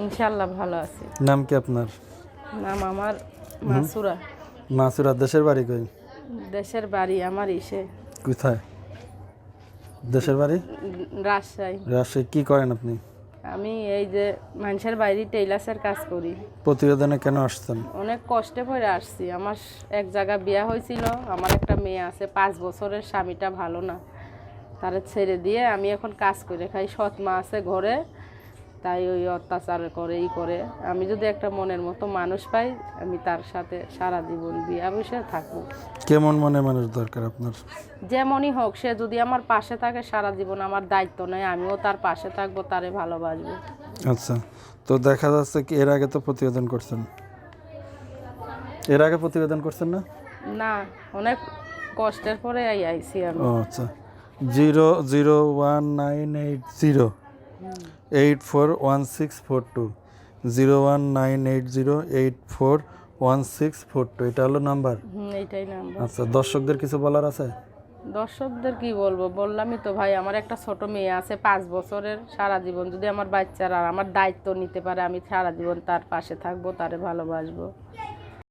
ইনশাল্লাহ ভালো আছি। নাম কি আপনার? নাম আমার মাসুরা। মাসুরা দেশের বাড়ি কই? দেশের বাড়ি আমার ইসে। কোথায়? দেশের বাড়ি? রাজশাহী। রাজশাহী কি করেন আপনি? আমি এই যে মানুষের বাইরে টেইলার্সের কাজ করি। প্রতিবেদনে কেন আসছেন? অনেক কষ্টে পড়ে আসছি। আমার এক জায়গা বিয়া হয়েছিল আমার একটা মেয়ে আছে পাঁচ বছরের স্বামীটা ভালো না। তারে ছেড়ে দিয়ে আমি এখন কাজ করে খাই। সৎ মা আছে ঘরে তাই ওই অত্যাচার করে ই করে। আমি যদি একটা মনের মতো মানুষ পাই আমি তার সাথে সারা জীবন বিয়া সে থাকব। কেমন মনে মানুষ দরকার আপনার? যেমনই হোক সে যদি আমার পাশে থাকে সারা জীবন আমার দায়িত্ব নেই আমিও তার পাশে থাকব তারে ভালোবাসবো। আচ্ছা তো দেখা যাচ্ছে কি এর আগে তো প্রতিবেদন করছেন। এর আগে প্রতিবেদন করছেন না? না অনেক কষ্টের পরে আই আইছি আমি। ও আচ্ছা। Zero zero one nine eight zero. Eight four one six four two zero one nine eight zero eight four one six four two এটা হলো নাম্বার। এইটাই নাম্বার। আচ্ছা দর্শকদের কিছু বলার আছে? দর্শকদের কি বলব? বললামই তো ভাই আমার একটা ছোট মেয়ে আছে পাঁচ বছরের সারা জীবন। যদি আমার বাচ্চারা আমার দায়িত্ব নিতে পারে আমি সারা জীবন তার পাশে থাকব তারে ভালোবাসবো।